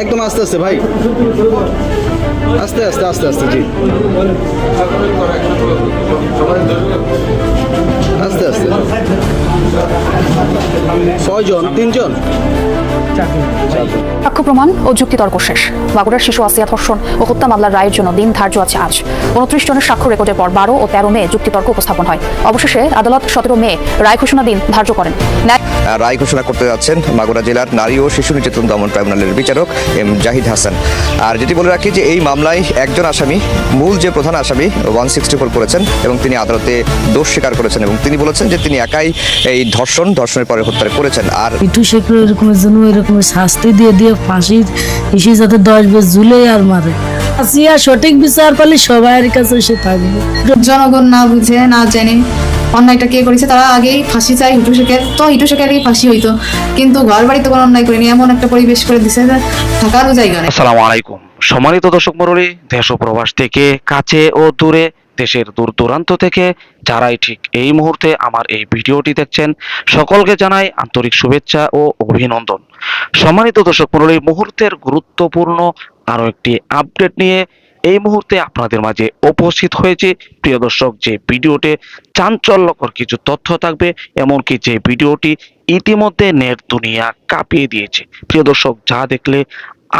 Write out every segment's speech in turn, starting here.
একদম আস্তে আস্তে ভাই। আস্তে আস্তে আস্তে আস্তে জি। আস্তে আস্তে। ছয়জন? তিনজন? সাক্ষ্য প্রমাণ ও যুক্তিতর্ক শেষ। বাগুড়ার শিশু আসিয়া ধর্ষণ ও হত্যা মামলার রায়ের জন্য দিন ধার্য আছে আজ। উনত্রিশ জনের সাক্ষ্য রেকর্ডের পর বারো ও তেরো মে যুক্তিতর্ক উপস্থাপন হয়। অবশেষে আদালত সতেরো মে রায় ঘোষণা দিন ধার্য করেন। রায় ঘোষণা করতে যাচ্ছেন মাগুরা জেলার নারী ও শিশু নির্যাতন দমন ট্রাইব্যুনালের বিচারক এম জাহিদ হাসান। আর যেটি বলে রাখি যে এই মামলায় একজন আসামি মূল যে প্রধান আসামি ওয়ান সিক্সটি ফোর করেছেন এবং তিনি আদালতে দোষ স্বীকার করেছেন এবং তিনি বলেছেন যে তিনি একাই এই ধর্ষণ ধর্ষণের পরে হত্যা করেছেন আর একটু সেগুলো এরকমের জন্য এরকমের শাস্তি দিয়ে দিয়ে ফাঁসির এসে যাতে দশ বছর ঝুলে আর মারে। আসিয়া সঠিক বিচার পালে সবার কাছে এসে থাকবে। জনগণ না বুঝে না জেনে অন্যায়টা কে করেছে তারা আগেই ফাঁসি চায় হিটু শেখের। তো হিটু শেখেরই ফাঁসি হইতো কিন্তু ঘর বাড়িতে কোনো অন্যায় করেনি এমন একটা পরিবেশ করে দিছে যে থাকারও জায়গা নেই। আসসালামু আলাইকুম। সম্মানিত দর্শক মণ্ডলী দেশ ও প্রবাস থেকে কাছে ও দূরে দেশের দূর দূরান্ত থেকে যারাই ঠিক এই মুহূর্তে আমার এই ভিডিওটি দেখছেন, সকলকে জানাই আন্তরিক শুভেচ্ছা ও অভিনন্দন। সম্মানিত দর্শক মণ্ডলী মুহূর্তের গুরুত্বপূর্ণ আরও একটি আপডেট নিয়ে এই মুহূর্তে আপনাদের মাঝে উপস্থিত হয়েছে। প্রিয় দর্শক, যে ভিডিওতে চাঞ্চল্যকর কিছু তথ্য থাকবে, এমনকি যে ভিডিওটি ইতিমধ্যে নেট দুনিয়া কাঁপিয়ে দিয়েছে। প্রিয় দর্শক, যা দেখলে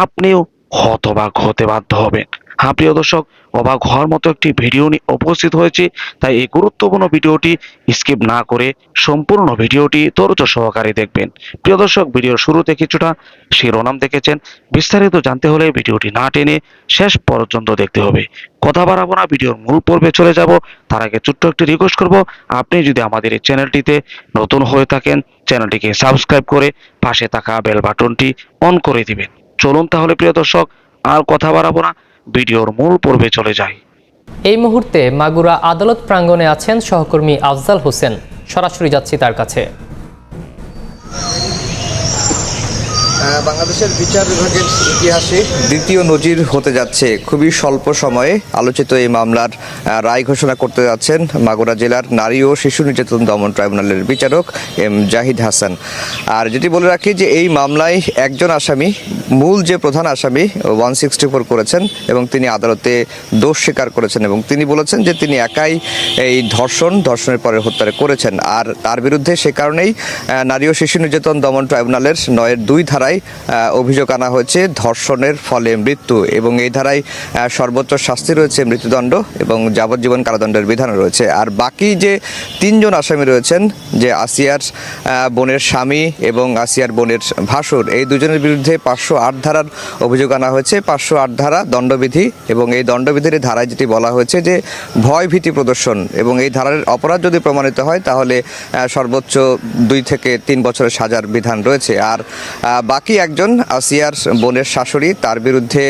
আপনিও হতবাক হতে বাধ্য হবেন। হ্যাঁ প্রিয় দর্শক, অবাক হওয়ার মতো একটি ভিডিও নিয়ে উপস্থিত হয়েছে। তাই এই গুরুত্বপূর্ণ ভিডিওটি স্কিপ না করে সম্পূর্ণ ভিডিওটি ধৈর্য সহকারে দেখবেন। প্রিয় দর্শক, ভিডিওর শুরুতে কিছুটা শিরোনাম দেখেছেন। বিস্তারিত জানতে হলে ভিডিওটি না টেনে শেষ পর্যন্ত দেখতে হবে। কথা বাড়াবো না, ভিডিওর মূল পর্বে চলে যাব। তার আগে ছোট্ট একটি রিকোয়েস্ট করব, আপনি যদি আমাদের এই চ্যানেলটিতে নতুন হয়ে থাকেন, চ্যানেলটিকে সাবস্ক্রাইব করে পাশে থাকা বেল বাটনটি অন করে দিবেন। চলুন তাহলে, প্রিয় দর্শক, আর কথা বাড়াবো না। ভিডিওর মূল পর্বে চলে যাই। এই মুহূর্তে মাগুরা আদালত প্রাঙ্গনে আছেন সহকর্মী আফজাল হোসেন। সরাসরি যাচ্ছি তার কাছে। বাংলাদেশের বিচার বিভাগের ইতিহাসে দ্বিতীয় নজির হতে যাচ্ছে। খুবই স্বল্প সময়ে আলোচিত এই মামলার রায় ঘোষণা করতে যাচ্ছেন মাগুরা জেলার নারী ও শিশু নির্যাতন দমন ট্রাইব্যুনালের বিচারক এম জাহিদ হাসান। আর যেটি বলে রাখি যে এই মামলায় একজন আসামি, মূল যে প্রধান আসামি, ওয়ান সিক্সটি ফোর করেছেন এবং তিনি আদালতে দোষ স্বীকার করেছেন এবং তিনি বলেছেন যে তিনি একাই এই ধর্ষণ, ধর্ষণের পরে হত্যা করেছেন। আর তার বিরুদ্ধে সে কারণেই নারী ও শিশু নির্যাতন দমন ট্রাইব্যুনালের নয়ের দুই ধারায় আহ, অভিযোগ আনা হয়েছে ধর্ষণের ফলে মৃত্যু এবং এই ধারায় সর্বোচ্চ শাস্তি রয়েছে মৃত্যুদণ্ড এবং যাবজ্জীবন কারাদণ্ডের বিধান রয়েছে। আর বাকি যে তিনজন আসামি রয়েছেন যে আসিয়ার বোনের স্বামী এবং আসিয়ার বোনের ভাসুর এই দুজনের বিরুদ্ধে পাঁচশো আট ধারার অভিযোগ আনা হয়েছে। পাঁচশো আট ধারা দণ্ডবিধি এবং এই দণ্ডবিধির ধারায় যেটি বলা হয়েছে যে ভয় ভীতি প্রদর্শন এবং এই ধারার অপরাধ যদি প্রমাণিত হয় তাহলে সর্বোচ্চ দুই থেকে তিন বছরের সাজার বিধান রয়েছে। আর বাকি একজন আসিয়ার বোনের শাশুড়ি, তার বিরুদ্ধে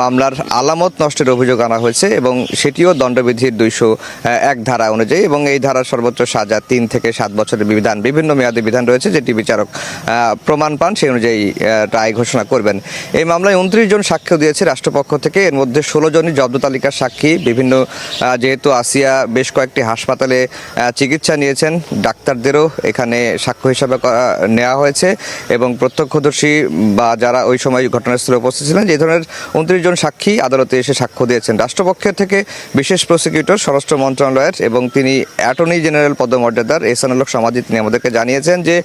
মামলার আলামত নষ্টের অভিযোগ আনা হয়েছে এবং সেটিও দণ্ডবিধির দুইশো এক ধারা অনুযায়ী এবং এই ধারার সর্বোচ্চ সাজা তিন থেকে সাত বছরের বিধান। বিভিন্ন মেয়াদী বিধান রয়েছে, যেটি বিচারক প্রমাণ পান, সেই অনুযায়ী রায় ঘোষণা করবেন। এই মামলায় উনত্রিশ জন সাক্ষ্য দিয়েছে রাষ্ট্রপক্ষ থেকে। এর মধ্যে ষোলো জনই জব্দ তালিকার সাক্ষী। বিভিন্ন যেহেতু আসিয়া বেশ কয়েকটি হাসপাতালে চিকিৎসা নিয়েছেন, ডাক্তারদেরও এখানে সাক্ষ্য হিসাবে নেওয়া হয়েছে এবং প্রত্যক্ষদর্শী বা যারা ওই সময় ঘটনাস্থলে উপস্থিত ছিলেন, যে ধরনের উনত্রিশ জন সাক্ষী আদালতে এসে সাক্ষ্য দিয়েছেন। রাষ্ট্রপক্ষের থেকে বিশেষ প্রসিকিউটর, স্বরাষ্ট্র মন্ত্রণালয়ের এবং তিনি অ্যাটর্নি জেনারেল পদমর্যাদার এসানুল্লক সমাজি তিনি আমাদেরকে জানিয়েছেন যে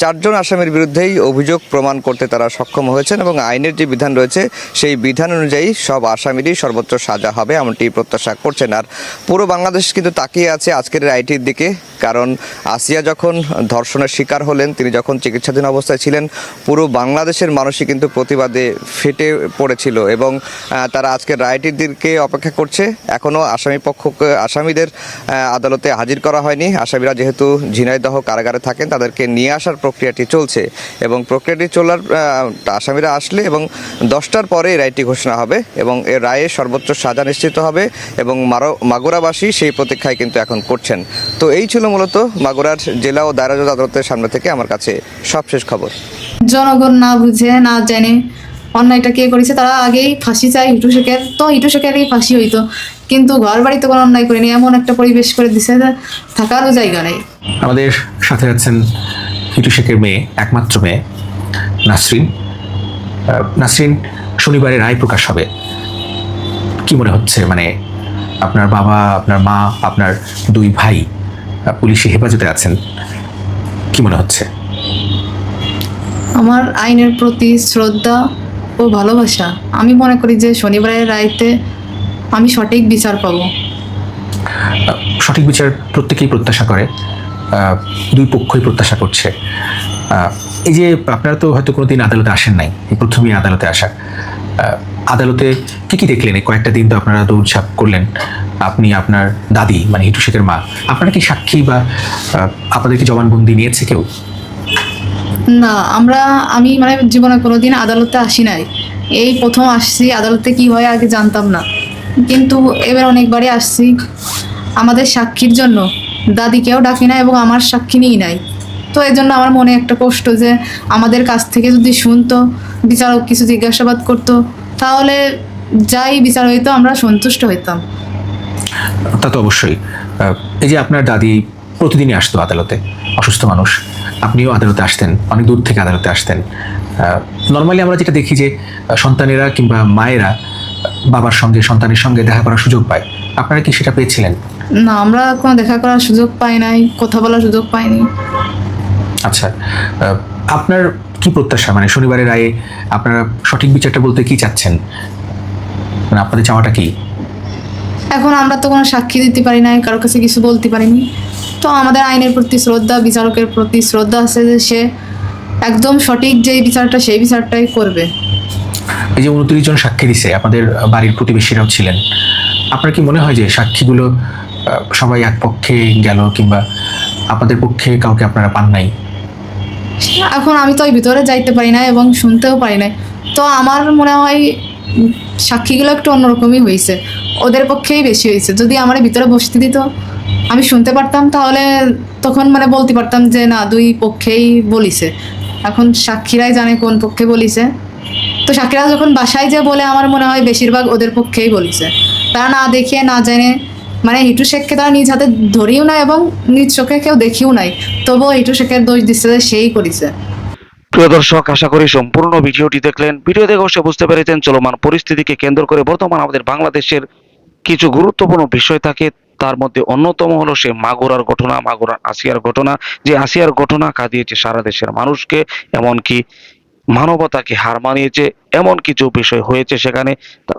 চারজন আসামির বিরুদ্ধেই অভিযোগ প্রমাণ করতে তারা সক্ষম হয়েছেন এবং আইনের যে বিধান রয়েছে, সেই বিধান অনুযায়ী সব আসামিরই সর্বোচ্চ সাজা হবে এমনটি প্রত্যাশা করছেন। আর পুরো বাংলাদেশ কিন্তু তাকিয়ে আছে আজকের আইটির দিকে, কারণ আসিয়া যখন ধর্ষণের শিকার হলেন, তিনি যখন চিকিৎসাধীন অবস্থায় ছিলেন, পুরো বাংলাদেশের মানুষই কিন্তু প্রতিবাদে ফেটে পড়েছিল এবং তারা আজকের রায়টির দিকে অপেক্ষা করছে। এখনও আসামি পক্ষকে আসামিদের আদালতে হাজির করা হয়নি। আসামিরা যেহেতু ঝিনাইদহ কারাগারে থাকেন, তাদেরকে নিয়ে আসার প্রক্রিয়াটি চলছে এবং প্রক্রিয়াটি চলার আসামিরা আসলে এবং দশটার পরে রায়টি ঘোষণা হবে এবং এর রায়ে সর্বোচ্চ সাজা নিশ্চিত হবে এবং মাগুরাবাসী সেই প্রতীক্ষায় কিন্তু এখন করছেন। তো এই ছিল মূলত মাগুরার জেলা ও দায়রা আদালতের সামনে থেকে আমার কাছে সবশেষ খবর। জনগণ না বুঝে, না জানে অন্যায়টা কে করেছে, তারা আগেই ফাঁসি চায় হিটু শেখের তো হিটু শেখেরই ফাঁসি হইতো। কিন্তু ঘর বাড়িতে কোনো অন্যায় করেনি, এমন একটা পরিবেশ করে দিছে থাকারও জায়গা নেই। আমাদের সাথে আছেন হিটু শেখের মেয়ে, একমাত্র মেয়ে, নাসরিন। নাসরিন, শনিবারে রায় প্রকাশ হবে। কি মনে হচ্ছে? মানে আপনার বাবা, আপনার মা, আপনার দুই ভাই পুলিশি হেফাজতে আছেন, কি মনে হচ্ছে? আমার আইনের প্রতি শ্রদ্ধা ও ভালোবাসা। আমি মনে করি যে শনিবারের রায়তে আমি সঠিক বিচার পাবো। সঠিক বিচার প্রত্যেকেই প্রত্যাশা করে দুই পক্ষই প্রত্যাশা করছে। এই যে আপনারা তো হয়তো কোনোদিন আদালতে আসেন নাই, এই প্রথমেই আদালতে আসা। আদালতে কি কি দেখলেন? এই কয়েকটা দিন তো আপনারা দৌড়ঝাঁপ করলেন। আপনি আপনার দাদি মানে হিটু শেখের মা, আপনারা কি সাক্ষী বা আপনাদের কি জবানবন্দি নিয়েছে কেউ? না, আমরা, আমি মানে জীবনে কোনোদিন আদালতে আসি নাই। এই প্রথম আসছি, আদালতে কি হয় আগে জানতাম না। কিন্তু এবার অনেকবারই আসছি, আমাদের সাক্ষীর জন্য। দাদিকেও ডাকি না এবং আমার সাক্ষী নিই নাই। তো এই জন্য আমার মনে একটা কষ্ট যে, আমাদের কাছ থেকে যদি শুনতো, বিচারক কিছু জিজ্ঞাসাবাদ করতো, তাহলে যাই বিচার হইতো, আমরা সন্তুষ্ট হইতাম। তা তো অবশ্যই। এই যে আপনার দাদি প্রতিদিনই আসতো আদালতে, অসুস্থ মানুষ। আপনিও আদালতে আসতেন অনেক দূর থেকে আদালতে আসতেন। নর্মালি আমরা যেটা দেখি যে সন্তানেরা কিংবা মায়েরা বাবার সঙ্গে সন্তানের সঙ্গে দেখা করার সুযোগ পায়। আপনারা কি সেটা পেয়েছিলেন? না আমরা কোনো দেখা করার সুযোগ পাই নাই কথা বলার সুযোগ পাইনি। আচ্ছা আপনার কি প্রত্যাশা? মানে শনিবারের রায়ে আপনারা সঠিক বিচারটা বলতে কি চাচ্ছেন? মানে আপনাদের চাওয়াটা কি? এখন আমরা তো কোনো সাক্ষী দিতে পারি নাই কারোর কাছে কিছু বলতে পারিনি। তো আমাদের আইনের প্রতি শ্রদ্ধা বিচারকের প্রতি শ্রদ্ধা আছে যে সে একদম সঠিক যেই বিচারটা সেই বিচারটাই করবে। এই যে উনত্রিশ জন সাক্ষী দিছে আপনাদের বাড়ির প্রতিবেশীরাও ছিলেন। আপনার কি মনে হয় যে সাক্ষীগুলো সবাই এক পক্ষে গেল কিংবা আপনাদের পক্ষে কাউকে আপনারা পান নাই? এখন আমি তো ওই ভিতরে যাইতে পারি না এবং শুনতেও পারি না তো আমার মনে হয় সাক্ষীগুলো একটু অন্যরকমই হয়েছে। ওদের পক্ষেই বেশি হয়েছে। যদি আমার ভিতরে বসতে দিত, আমি শুনতে পারতাম, তাহলে তখন মানে বলতে পারতাম যে, না, দুই পক্ষেই বলিছে। এখন সাক্ষীরাই জানে কোন পক্ষে বলিছে। তো সাক্ষীরা যখন বাসায় যে বলে, আমার মনে হয় বেশিরভাগ ওদের পক্ষেই বলিছে। তারা না দেখে, না জেনে মানে হিটু শেখকে তারা নিজ হাতে ধরিও না এবং নিজ চোখে কেউ দেখিও নাই। তবুও হিটু শেখের দোষ দিচ্ছে যে, সেই করেছে। প্রিয় দর্শক, আশা করি সম্পূর্ণ ভিডিওটি দেখলেন। ভিডিও দেখে অবশ্যই বুঝতে পেরেছেন, চলমান পরিস্থিতিকে কেন্দ্র করে বর্তমান আমাদের বাংলাদেশের কিছু গুরুত্বপূর্ণ বিষয় থাকে। তার মধ্যে অন্যতম হলো সে মাগুরার ঘটনা, মাগুরার আসিয়ার ঘটনা। যে আসিয়ার ঘটনা কাঁদিয়েছে সারা দেশের মানুষকে, এমনকি মানবতাকে হার মানিয়েছে, এমন কিছু বিষয় হয়েছে সেখানে।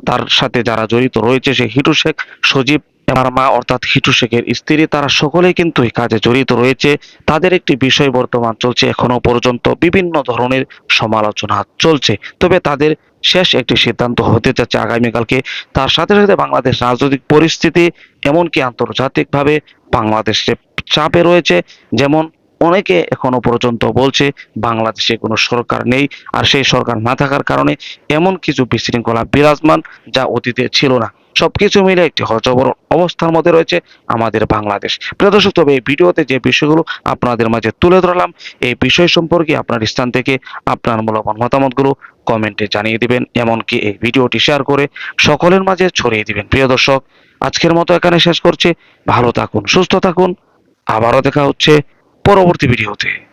তার সাথে যারা জড়িত রয়েছে, সে হিটু শেখ, সজীব আমার মা অর্থাৎ হিটু শেখের স্ত্রী, তারা সকলেই কিন্তু এই কাজে জড়িত রয়েছে। তাদের একটি বিষয় বর্তমান চলছে এখনও পর্যন্ত বিভিন্ন ধরনের সমালোচনা চলছে। তবে তাদের শেষ একটি সিদ্ধান্ত হতে যাচ্ছে আগামীকালকে। তার সাথে সাথে বাংলাদেশ রাজনৈতিক পরিস্থিতি এমনকি আন্তর্জাতিকভাবে বাংলাদেশে চাপে রয়েছে, যেমন অনেকে এখনও পর্যন্ত বলছে বাংলাদেশে কোনো সরকার নেই আর সেই সরকার না থাকার কারণে এমন কিছু বিশৃঙ্খলা বিরাজমান যা অতীতে ছিল না। সবকিছু মিলে একটি হজবর অবস্থার মধ্যে রয়েছে আমাদের বাংলাদেশ। প্রিয় দর্শক, তবে এই ভিডিওতে যে বিষয়গুলো আপনাদের মাঝে তুলে ধরলাম, এই বিষয় সম্পর্কে আপনার স্থান থেকে আপনার মূল্যবান মতামতগুলো কমেন্টে জানিয়ে দিবেন, এমনকি এই ভিডিওটি শেয়ার করে সকলের মাঝে ছড়িয়ে দিবেন। প্রিয় দর্শক, আজকের মতো এখানে শেষ করছি। ভালো থাকুন, সুস্থ থাকুন। আবারও দেখা হচ্ছে পরবর্তী ভিডিওতে।